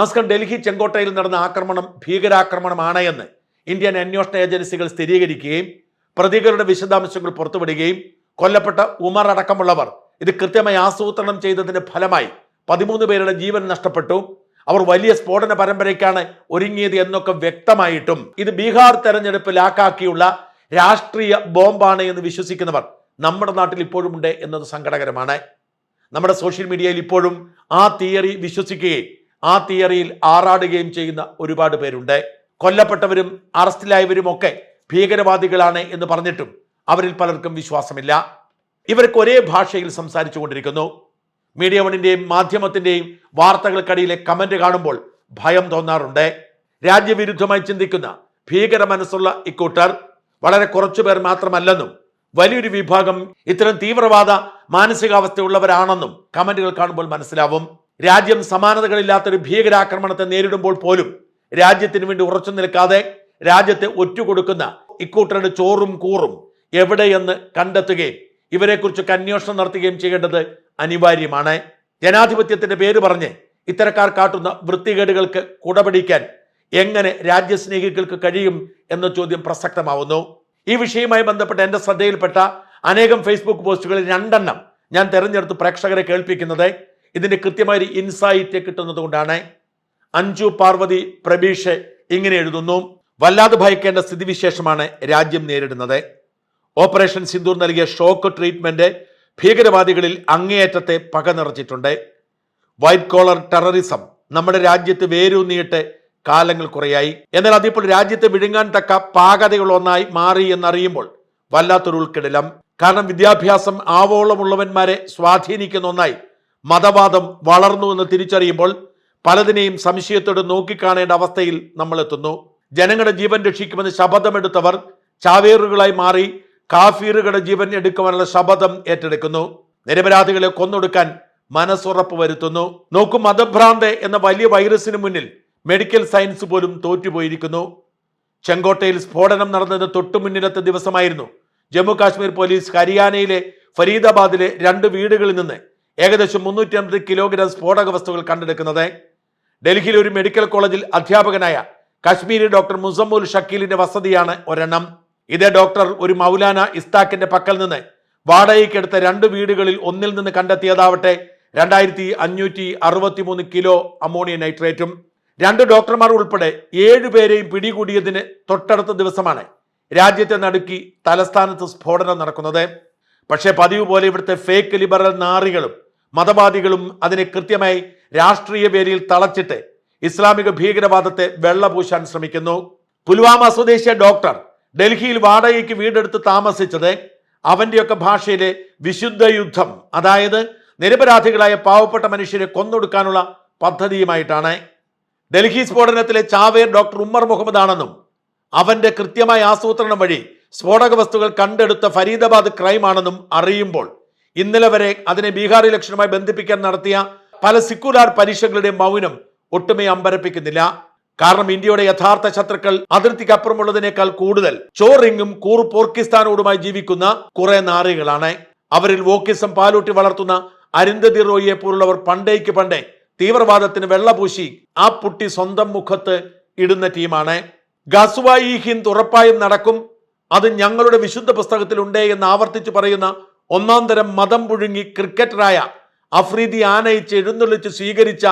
നമസ്കാരം. ഡൽഹി ചെങ്കോട്ടയിൽ നടന്ന ആക്രമണം ഭീകരാക്രമണമാണ് എന്ന് ഇന്ത്യൻ അന്വേഷണ ഏജൻസികൾ സ്ഥിരീകരിക്കുകയും പ്രതികളുടെ വിശദാംശങ്ങൾ പുറത്തുവിടുകയും കൊല്ലപ്പെട്ട ഉമർ അടക്കമുള്ളവർ ഇത് കൃത്യമായി ആസൂത്രണം ചെയ്തതിന്റെ ഫലമായി പതിമൂന്ന് പേരുടെ ജീവൻ നഷ്ടപ്പെട്ടു. അവർ വലിയ സ്ഫോടന പരമ്പരയ്ക്കാണ് ഒരുങ്ങിയത് എന്നൊക്കെ വ്യക്തമായിട്ടും ഇത് ബീഹാർ തെരഞ്ഞെടുപ്പ് ലാക്കാക്കിയുള്ള രാഷ്ട്രീയ ബോംബാണ് എന്ന് വിശ്വസിക്കുന്നവർ നമ്മുടെ നാട്ടിൽ ഇപ്പോഴുമുണ്ട് എന്നത് സങ്കടകരമാണ്. നമ്മുടെ സോഷ്യൽ മീഡിയയിൽ ഇപ്പോഴും ആ തിയറി വിശ്വസിക്കുകയും ആ തിയറിയിൽ ആറാടുകയും ചെയ്യുന്ന ഒരുപാട് പേരുണ്ട്. കൊല്ലപ്പെട്ടവരും അറസ്റ്റിലായവരും ഒക്കെ ഭീകരവാദികളാണ് എന്ന് പറഞ്ഞിട്ടും അവരിൽ പലർക്കും വിശ്വാസമില്ല. ഇവർക്ക് ഒരേ ഭാഷയിൽ സംസാരിച്ചു കൊണ്ടിരിക്കുന്നു മീഡിയ വണിന്റെയും മാധ്യമത്തിന്റെയും വാർത്തകൾക്കടിയിലെ കമന്റ് കാണുമ്പോൾ ഭയം തോന്നാറുണ്ട്. രാജ്യവിരുദ്ധമായി ചിന്തിക്കുന്ന ഭീകര മനസ്സുള്ള ഇക്കൂട്ടർ വളരെ കുറച്ചുപേർ മാത്രമല്ലെന്നും വലിയൊരു വിഭാഗം ഇത്തരം തീവ്രവാദ മാനസികാവസ്ഥയുള്ളവരാണെന്നും കമന്റുകൾ കാണുമ്പോൾ മനസ്സിലാവും. രാജ്യം സമാനതകളില്ലാത്തൊരു ഭീകരാക്രമണത്തെ നേരിടുമ്പോൾ പോലും രാജ്യത്തിന് വേണ്ടി ഉറച്ചു നിൽക്കാതെ രാജ്യത്തെ ഒറ്റുകൊടുക്കുന്ന ഇക്കൂട്ടരുടെ ചോറും കൂറും എവിടെയെന്ന് കണ്ടെത്തുകയും ഇവരെക്കുറിച്ചൊക്കെ അന്വേഷണം നടത്തുകയും ചെയ്യേണ്ടത് അനിവാര്യമാണ്. ജനാധിപത്യത്തിന്റെ പേര് പറഞ്ഞ് ഇത്തരക്കാർ കാട്ടുന്ന വൃത്തികേടുകൾക്ക് കുടപിടിക്കാൻ എങ്ങനെ രാജ്യസ്നേഹികൾക്ക് കഴിയും എന്ന ചോദ്യം പ്രസക്തമാവുന്നു. ഈ വിഷയവുമായി ബന്ധപ്പെട്ട് എന്റെ ശ്രദ്ധയിൽപ്പെട്ട അനേകം ഫേസ്ബുക്ക് പോസ്റ്റുകളിൽ രണ്ടെണ്ണം ഞാൻ തെരഞ്ഞെടുത്ത് പ്രേക്ഷകരെ കേൾപ്പിക്കുന്നത്. ഇതിന്റെ കൃത്യമായ ഇൻസൈറ്റ് കിട്ടുന്നത് കൊണ്ടാണ് പാർവതി പ്രബീഷ് ഇങ്ങനെ എഴുതുന്നു. വല്ലാതെ ഭയക്കേണ്ട സ്ഥിതിവിശേഷമാണ് രാജ്യം നേരിടുന്നത്. ഓപ്പറേഷൻ സിന്ദൂർ നൽകിയ ഷോക്ക് ട്രീറ്റ്മെന്റ് ഭീകരവാദികളിൽ അങ്ങേയറ്റത്തെ പക നിറച്ചിട്ടുണ്ട്. വൈറ്റ് കോളർ ടെററിസം നമ്മുടെ രാജ്യത്ത് വേരൂന്നിയിട്ട് കാലങ്ങൾ കുറയായി. എന്നാൽ അതിപ്പോൾ രാജ്യത്തെ വിഴുങ്ങാൻ തക്ക പാകതയുള്ള ഒന്നായി മാറി എന്നറിയുമ്പോൾ വല്ലാത്തൊരു ഉൾക്കിടലം. കാരണം വിദ്യാഭ്യാസം ആവോളമുള്ളവന്മാരെ സ്വാധീനിക്കുന്ന ഒന്നായി മതവാദം വളർന്നു എന്ന് തിരിച്ചറിയുമ്പോൾ പലതിനെയും സംശയത്തോടെ നോക്കിക്കാണേണ്ട അവസ്ഥയിൽ നമ്മൾ എത്തുന്നു ജനങ്ങളുടെ ജീവൻ രക്ഷിക്കുമെന്ന് ശപഥമെടുത്തവർ ചാവേറുകളായി മാറി കാഫീറുകളുടെ ജീവൻ എടുക്കുവാനുള്ള ശപഥം ഏറ്റെടുക്കുന്നു. നിരപരാധികളെ കൊന്നൊടുക്കാൻ മനസ്സുറപ്പ് വരുത്തുന്നു. നോക്കൂ മതഭ്രാന്ത് എന്ന വലിയ വൈറസിന് മുന്നിൽ മെഡിക്കൽ സയൻസ് പോലും തോറ്റുപോയിരിക്കുന്നു. ചെങ്കോട്ടയിൽ സ്ഫോടനം നടന്നത് തൊട്ടു മുന്നിലത്തെ ദിവസമായിരുന്നു. ജമ്മു കാശ്മീർ പോലീസ് ഹരിയാനയിലെ ഫരീദാബാദിലെ രണ്ട് വീടുകളിൽ നിന്ന് ഏകദേശം മുന്നൂറ്റി അമ്പത് കിലോഗ്രാം സ്ഫോടക വസ്തുക്കൾ കണ്ടെടുക്കുന്നത്. ഡൽഹിയിലെ ഒരു മെഡിക്കൽ കോളേജിൽ അധ്യാപകനായ കശ്മീരി ഡോക്ടർ മുസമ്മുൽ ഷക്കീലിന്റെ വസതിയാണ് ഒരെണ്ണം. ഇതേ ഡോക്ടർ ഒരു മൗലാന ഇസ്താഖിന്റെ പക്കൽ നിന്ന് വാടകയ്ക്കെടുത്ത രണ്ട് വീടുകളിൽ ഒന്നിൽ നിന്ന് കണ്ടെത്തിയതാവട്ടെ രണ്ടായിരത്തി അഞ്ഞൂറ്റി അറുപത്തി മൂന്ന് കിലോ അമോണിയ നൈട്രേറ്റും. രണ്ട് ഡോക്ടർമാർ ഉൾപ്പെടെ ഏഴുപേരെയും പിടികൂടിയതിന് തൊട്ടടുത്ത ദിവസമാണ് രാജ്യത്തെ നടുക്കി തലസ്ഥാനത്ത് സ്ഫോടനം നടക്കുന്നത്. പക്ഷേ പതിവ് പോലെ ഇവിടുത്തെ ഫേക്ക് ലിബറൽ നാറികളും മതവാദികളും അതിനെ കൃത്യമായി രാഷ്ട്രീയ പേരിൽ തളച്ചിട്ട് ഇസ്ലാമിക ഭീകരവാദത്തെ വെള്ളപൂശാൻ ശ്രമിക്കുന്നു. പുൽവാമ സ്വദേശിയ ഡോക്ടർ ഡൽഹിയിൽ വാടകയ്ക്ക് വീടെടുത്ത് താമസിച്ചത് അവന്റെയൊക്കെ ഭാഷയിലെ വിശുദ്ധ യുദ്ധം. അതായത് നിരപരാധികളായ പാവപ്പെട്ട മനുഷ്യരെ കൊന്നൊടുക്കാനുള്ള പദ്ധതിയുമായിട്ടാണ്. ഡൽഹി സ്ഫോടനത്തിലെ ചാവേർ ഡോക്ടർ ഉമ്മർ മുഹമ്മദ് ആണെന്നും അവന്റെ കൃത്യമായ ആസൂത്രണം വഴി സ്ഫോടക വസ്തുക്കൾ കണ്ടെടുത്ത ഫരീദാബാദ് ക്രൈം ആണെന്നും അറിയുമ്പോൾ ഇന്നലെ വരെ അതിനെ ബീഹാർ ഇലക്ഷനുമായി ബന്ധിപ്പിക്കാൻ നടത്തിയ പല സിക്കുലാർ പരീക്ഷകളുടെ മൗനം ഒട്ടുമേ അമ്പരപ്പിക്കുന്നില്ല. കാരണം ഇന്ത്യയുടെ യഥാർത്ഥ ശത്രുക്കൾ അതിർത്തിക്കപ്പുറമുള്ളതിനേക്കാൾ കൂടുതൽ ചോറിങ്ങും കൂർ പോർക്കിസ്ഥാനോടുമായി ജീവിക്കുന്ന കുറെ നാറികളാണ്. അവരിൽ വോക്കിസം പാലൂട്ടി വളർത്തുന്ന അരിന്ദതി റോയിയെ പോലുള്ളവർ പണ്ടേക്ക് പണ്ടേ തീവ്രവാദത്തിന് വെള്ളപൂശി ആ പുട്ടി സ്വന്തം മുഖത്ത് ഇടുന്ന ടീമാണ്. ഗസുവായി ഹിന്ദ് ഉറപ്പായും നടക്കും. അത് ഞങ്ങളുടെ വിശുദ്ധ പുസ്തകത്തിലുണ്ട് എന്ന് ആവർത്തിച്ച് പറയുന്ന ഒന്നാം തരം മതം പുഴുങ്ങി ക്രിക്കറ്ററായ അഫ്രീദി ആനയിച്ച് എഴുന്നള്ളിച്ച് സ്വീകരിച്ച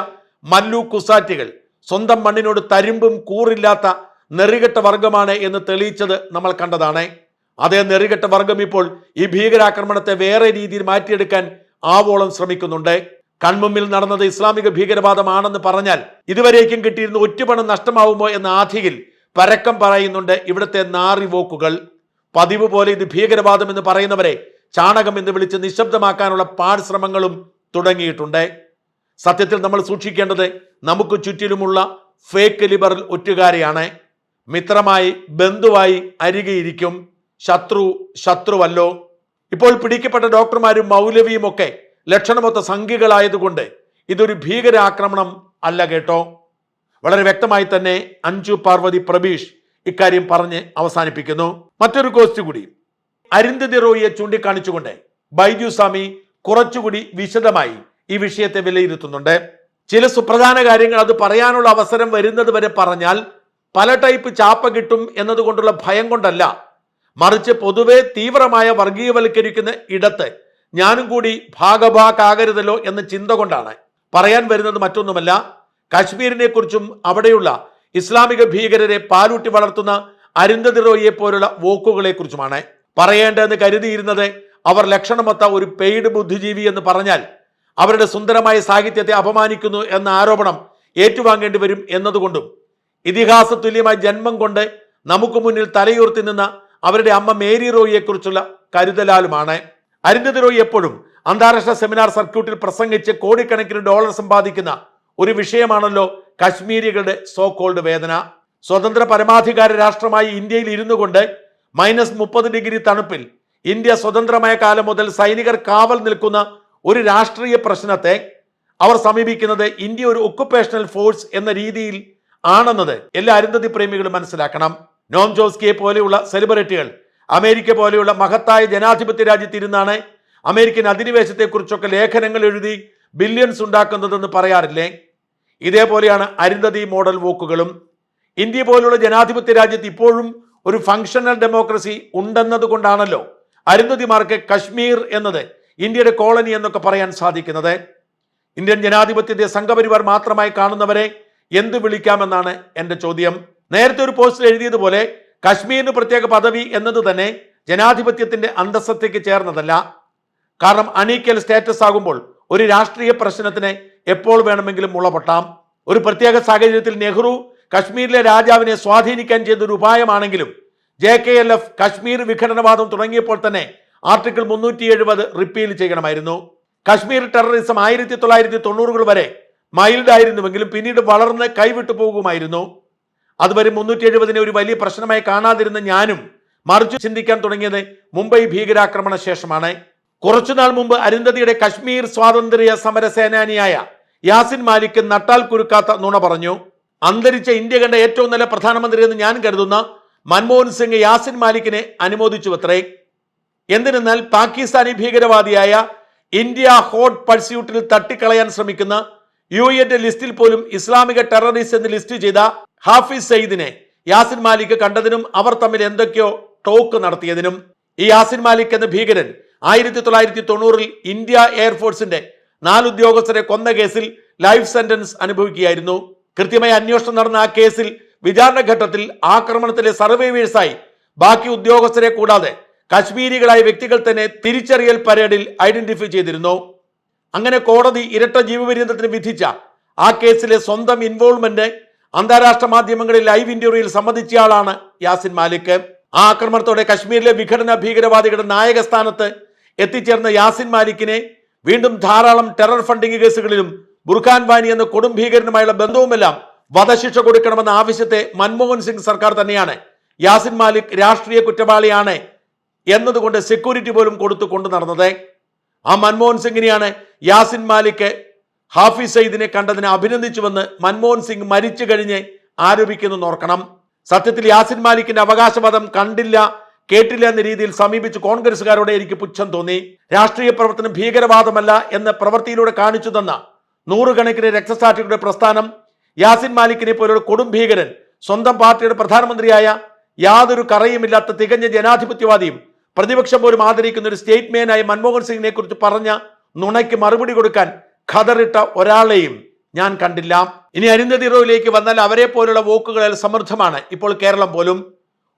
മല്ലു കുസാറ്റികൾ സ്വന്തം മണ്ണിനോട് തരിമ്പും കൂറില്ലാത്ത നെറികെട്ട വർഗമാണ് എന്ന് തെളിയിച്ചത് നമ്മൾ കണ്ടതാണ്. അതേ നെറികെട്ട വർഗം ഇപ്പോൾ ഈ ഭീകരാക്രമണത്തെ വേറെ രീതിയിൽ മാറ്റിയെടുക്കാൻ ആവോളം ശ്രമിക്കുന്നുണ്ട്. കൺമുമ്പിൽ നടന്നത് ഇസ്ലാമിക ഭീകരവാദമാണെന്ന് പറഞ്ഞാൽ ഇതുവരേക്കും കിട്ടിയിരുന്ന ഒറ്റുപണം നഷ്ടമാവുമോ എന്ന ആധിയിൽ പരക്കം പറയുന്നുണ്ട് ഇവിടുത്തെ നാറി വോക്കുകൾ. പതിവ് പോലെ ഇത് ഭീകരവാദം എന്ന് പറയുന്നവരെ ചാണകം എന്ന് വിളിച്ച് നിശബ്ദമാക്കാനുള്ള പാഴ്ശ്രമങ്ങളും തുടങ്ങിയിട്ടുണ്ട്. സത്യത്തിൽ നമ്മൾ സൂക്ഷിക്കേണ്ടത് നമുക്ക് ചുറ്റിലുമുള്ള ഫേക്ക് ലിബറൽ ഒറ്റുകാരെയാണ്. മിത്രമായി ബന്ധുവായി അരികെയിരിക്കും. ശത്രു ശത്രുവല്ലോ. ഇപ്പോൾ പിടിക്കപ്പെട്ട ഡോക്ടർമാരും മൗലവിയും ഒക്കെ ലക്ഷണമൊത്ത സംഖ്യകളായതുകൊണ്ട് ഇതൊരു ഭീകരാക്രമണം അല്ല കേട്ടോ. വളരെ വ്യക്തമായി തന്നെ അഞ്ജു പാർവതി പ്രബീഷ് ഇക്കാര്യം പറഞ്ഞ് അവസാനിപ്പിക്കുന്നു. മറ്റൊരു കോസ്റ്റ് കൂടി അരിന്ദതി റോയിയെ ചൂണ്ടിക്കാണിച്ചുകൊണ്ട് ബൈജു സ്വാമി കുറച്ചുകൂടി വിശദമായി ഈ വിഷയത്തെ വിലയിരുത്തുന്നുണ്ട്. ചില സുപ്രധാന കാര്യങ്ങൾ അത് പറയാനുള്ള അവസരം വരുന്നത് വരെ പറഞ്ഞാൽ പല ടൈപ്പ് ചാപ്പ കിട്ടും എന്നതുകൊണ്ടുള്ള ഭയം കൊണ്ടല്ല. മറിച്ച് പൊതുവെ തീവ്രമായ വർഗീയവൽക്കരിക്കുന്ന ഇടത്ത് ഞാനും കൂടി ഭാഗഭാക്കാകരുതല്ലോ എന്ന ചിന്ത കൊണ്ടാണ്. പറയാൻ വരുന്നത് മറ്റൊന്നുമല്ല കാശ്മീരിനെ കുറിച്ചും അവിടെയുള്ള ഇസ്ലാമിക ഭീകരരെ പാലൂട്ടി വളർത്തുന്ന അരുന്ധതി റോയിയെ പോലുള്ള വോക്കുകളെ കുറിച്ചുമാണ് പറയേണ്ടതെന്ന് കരുതിയിരുന്നത് അവർ ലക്ഷണമൊത്ത ഒരു പെയ്ഡ് ബുദ്ധിജീവി എന്ന് പറഞ്ഞാൽ അവരുടെ സുന്ദരമായ സാഹിത്യത്തെ അപമാനിക്കുന്നു എന്ന ആരോപണം ഏറ്റുവാങ്ങേണ്ടി വരും എന്നതുകൊണ്ടും ഇതിഹാസ തുല്യമായ ജന്മം കൊണ്ട് നമുക്ക് മുന്നിൽ തലയുയർത്തി നിന്ന അവരുടെ അമ്മ മേരി റോയിയെക്കുറിച്ചുള്ള കരുതലാലുമാണ്. അരുന്ധതി റോയി എപ്പോഴും അന്താരാഷ്ട്ര സെമിനാർ സർക്യൂട്ടിൽ പ്രസംഗിച്ച് കോടിക്കണക്കിന് ഡോളർ സമ്പാദിക്കുന്ന ഒരു വിഷയമാണല്ലോ കശ്മീരികളുടെ സോ കോൾഡ് വേദന. സ്വതന്ത്ര പരമാധികാര രാഷ്ട്രമായി ഇന്ത്യയിൽ ഇരുന്നു കൊണ്ട് മൈനസ് മുപ്പത് ഡിഗ്രി തണുപ്പിൽ ഇന്ത്യ സ്വതന്ത്രമായ കാലം മുതൽ സൈനികർ കാവൽ നിൽക്കുന്ന ഒരു രാഷ്ട്രീയ പ്രശ്നത്തെ അവർ സമീപിക്കുന്നത് ഇന്ത്യ ഒരു ഒക്കുപേഷണൽ ഫോഴ്സ് എന്ന രീതിയിൽ ആണെന്നത് എല്ലാ അരുന്ധതി പ്രേമികളും മനസ്സിലാക്കണം. നോം ജോസ്കിയെ പോലെയുള്ള സെലിബ്രിറ്റികൾ അമേരിക്ക പോലെയുള്ള മഹത്തായ ജനാധിപത്യ രാജ്യത്തിരുന്നാണ് അമേരിക്കൻ അധിനിവേശത്തെക്കുറിച്ചൊക്കെ ലേഖനങ്ങൾ എഴുതി ബില്യൺസ് ഉണ്ടാക്കുന്നതെന്ന് പറയാറില്ലേ? ഇതേപോലെയാണ് അരുന്ധതി മോഡൽ വോക്കുകളും. ഇന്ത്യ പോലുള്ള ജനാധിപത്യ രാജ്യത്ത് ഇപ്പോഴും ഒരു ഫങ്ഷണൽ ഡെമോക്രസി ഉണ്ടെന്നതുകൊണ്ടാണല്ലോ അരുന്ധതിമാർക്ക് കശ്മീർ എന്നത് ഇന്ത്യയുടെ കോളനി എന്നൊക്കെ പറയാൻ സാധിക്കുന്നത്. ഇന്ത്യൻ ജനാധിപത്യത്തെ സംഘപരിവാർ മാത്രമായി കാണുന്നവരെ എന്ത് വിളിക്കാമെന്നാണ് എന്റെ ചോദ്യം. നേരത്തെ ഒരു പോസ്റ്റിൽ എഴുതിയതുപോലെ കശ്മീരിന് പ്രത്യേക പദവി എന്നത് തന്നെ ജനാധിപത്യത്തിന്റെ അന്തസ്സത്തേക്ക് ചേർന്നതല്ല. കാരണം അണീക്കൽ സ്റ്റാറ്റസ് ആകുമ്പോൾ ഒരു രാഷ്ട്രീയ പ്രശ്നത്തിന് എപ്പോൾ വേണമെങ്കിലും മുളപൊട്ടാം. ഒരു പ്രത്യേക സാഹചര്യത്തിൽ നെഹ്റു കശ്മീരിലെ രാജാവിനെ സ്വാധീനിക്കാൻ ചെയ്തൊരു ഉപായമാണെങ്കിലും J K L F Kashmir വിഘടനവാദം തുടങ്ങിയപ്പോൾ തന്നെ ആർട്ടിക്കിൾ മുന്നൂറ്റി എഴുപത് റിപ്പീൽ ചെയ്യണമായിരുന്നു. കശ്മീർ ടെററിസം ആയിരത്തി തൊള്ളായിരത്തി തൊണ്ണൂറുകൾ വരെ മൈൽഡ് ആയിരുന്നുവെങ്കിലും പിന്നീട് വളർന്ന് കൈവിട്ടു പോകുമായിരുന്നു. അതുവരെ മുന്നൂറ്റി എഴുപതിനെ ഒരു വലിയ പ്രശ്നമായി കാണാതിരുന്ന ഞാനും മറിച്ച് ചിന്തിക്കാൻ തുടങ്ങിയത് മുംബൈ ഭീകരാക്രമണ ശേഷമാണ് കുറച്ചുനാൾ മുമ്പ് അരുന്ധതിയുടെ കശ്മീർ സ്വാതന്ത്ര്യ സമര സേനാനിയായ യാസിൻ മാലിക് നട്ടാൽ കുരുക്കാത്ത നുണ പറഞ്ഞു. അന്തരിച്ച ഇന്ത്യ കണ്ട ഏറ്റവും നല്ല പ്രധാനമന്ത്രി എന്ന് ഞാൻ കരുതുന്ന മൻമോഹൻ സിംഗ് യാസിൻ മാലിക്കിനെ അനുമോദിച്ചു അത്രേ എന്തിനെന്നാൽ പാകിസ്ഥാനി ഭീകരവാദിയായ ഇന്ത്യ ഹോട്ട് പഴ്സ്യൂട്ടിൽ തട്ടിക്കളയാൻ ശ്രമിക്കുന്ന യു എന്റെ ലിസ്റ്റിൽ പോലും ഇസ്ലാമിക ടെററിസ്റ്റ് എന്ന് ലിസ്റ്റ് ചെയ്ത ഹാഫിസ് സയ്യിദിനെ യാസിൻ മാലിക് കണ്ടതിനും അവർ തമ്മിൽ എന്തൊക്കെയോ ടോക്ക് നടത്തിയതിനും ഈ യാസിൻ മാലിക് എന്ന ഭീകരൻ ആയിരത്തി തൊള്ളായിരത്തി തൊണ്ണൂറിൽ ഇന്ത്യ എയർഫോഴ്സിന്റെ നാല് ഉദ്യോഗസ്ഥരെ കൊന്ന കേസിൽ ലൈഫ് സെന്റൻസ് അനുഭവിക്കുകയായിരുന്നു. കൃത്യമായ അന്വേഷണം നടന്ന ആ കേസിൽ വിചാരണഘട്ടത്തിൽ ആക്രമണത്തിലെ സർവൈവേഴ്സായി ബാക്കി ഉദ്യോഗസ്ഥരെ കൂടാതെ കശ്മീരികളായ വ്യക്തികൾ തന്നെ തിരിച്ചറിയൽ പരേഡിൽ ഐഡന്റിഫൈ ചെയ്തിരുന്നു. അങ്ങനെ കോടതി ഇരട്ട ജീവപര്യന്തത്തിന് വിധിച്ച ആ കേസിലെ സ്വന്തം ഇൻവോൾവ്മെന്റ് അന്താരാഷ്ട്ര മാധ്യമങ്ങളിൽ ലൈവ് ഇന്റർവ്യൂയിൽ സമ്മതിച്ചയാളാണ് യാസിൻ മാലിക്. ആ ആക്രമണത്തോടെ കശ്മീരിലെ വിഘടന ഭീകരവാദികളുടെ നായക സ്ഥാനത്ത് എത്തിച്ചേർന്ന യാസിൻ മാലിക്കിനെ വീണ്ടും ധാരാളം ടെറർ ഫണ്ടിംഗ് കേസുകളിലും ബുർഖാൻ വാനി എന്ന കൊടും ഭീകരനുമായുള്ള ബന്ധവുമെല്ലാം വധശിക്ഷ കൊടുക്കണമെന്ന ആവശ്യത്തെ മൻമോഹൻ സിംഗ് സർക്കാർ തന്നെയാണ്. യാസിൻ മാലിക് രാഷ്ട്രീയ കുറ്റവാളിയാണ് എന്നതുകൊണ്ട് സെക്യൂരിറ്റി പോലും കൊടുത്തു കൊണ്ടു നടന്നത്. ആ മൻമോഹൻ സിംഗിനെയാണ് യാസിൻ മാലിക് ഹാഫിസ് സയ്യിദിനെ കണ്ടതിനെ അഭിനന്ദിച്ചുവെന്ന് മൻമോഹൻ സിംഗ് മരിച്ചു കഴിഞ്ഞ് ആരോപിക്കുന്നു നോർക്കണം സത്യത്തിൽ യാസിൻ മാലിക്കിന്റെ അവകാശവാദം കണ്ടില്ല കേട്ടില്ല എന്ന രീതിയിൽ സമീപിച്ച് കോൺഗ്രസുകാരോട് എനിക്ക് പുച്ഛം തോന്നി. രാഷ്ട്രീയ പ്രവർത്തനം ഭീകരവാദമല്ല എന്ന് പ്രവൃത്തിയിലൂടെ കാണിച്ചു തന്ന നൂറുകണക്കിന് രക്തസാക്ഷികളുടെ പ്രസ്ഥാനം യാസിൻ മാലിക്കിനെ പോലൊരു കൊടും ഭീകരൻ സ്വന്തം പാർട്ടിയുടെ പ്രധാനമന്ത്രിയായ യാതൊരു കറയുമില്ലാത്ത തികഞ്ഞ ജനാധിപത്യവാദിയും പ്രതിപക്ഷം പോലും ആദരിക്കുന്ന ഒരു സ്റ്റേറ്റ്മാനായ മൻമോഹൻ സിംഗിനെ കുറിച്ച് പറഞ്ഞ നുണയ്ക്ക് മറുപടി കൊടുക്കാൻ ഖദറിട്ട ഒരാളെയും ഞാൻ കണ്ടില്ല. ഇനി അരുന്ധതി റോയിലേക്ക് വന്നാൽ അവരെ പോലുള്ള വോക്കുകളിൽ സമൃദ്ധമാണ് ഇപ്പോൾ കേരളം പോലും.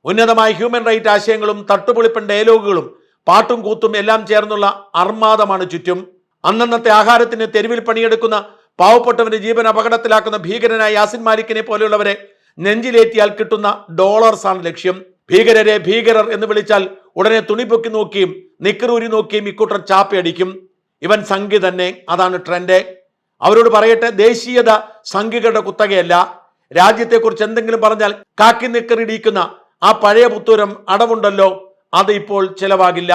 ഉന്നതമായ ഹ്യൂമൻ റൈറ്റ് ആശയങ്ങളും തട്ടുപൊളിപ്പൻ ഡയലോഗുകളും പാട്ടും കൂത്തും എല്ലാം ചേർന്നുള്ള അർമാദമാണ് ചുറ്റും. അന്നന്നത്തെ ആഹാരത്തിന് തെരുവിൽ പണിയെടുക്കുന്ന പാവപ്പെട്ടവന്റെ ജീവൻ അപകടത്തിലാക്കുന്ന ഭീകരനായ യാസിൻ മാലിക്കിനെ പോലെയുള്ളവരെ നെഞ്ചിലേറ്റിയാൽ കിട്ടുന്ന ഡോളേഴ്സാണ് ലക്ഷ്യം. ഭീകരരെ ഭീകരർ എന്ന് വിളിച്ചാൽ ഉടനെ തുണി പൊക്കി നോക്കിയും നിക്കറൂരി നോക്കിയും ഇക്കൂട്ടർ ചാപ്പയടിക്കും. ഇവൻ സംഖ്യ തന്നെ അതാണ് ട്രെൻഡ്. അവരോട് പറയട്ടെ ദേശീയത സംഖ്യകളുടെ കുത്തകയല്ല. രാജ്യത്തെക്കുറിച്ച് എന്തെങ്കിലും പറഞ്ഞാൽ കാക്കി നിക്കറിടിക്കുന്ന ആ പഴയ പുത്തൂരം അടവുണ്ടല്ലോ അത് ഇപ്പോൾ ചിലവാകില്ല.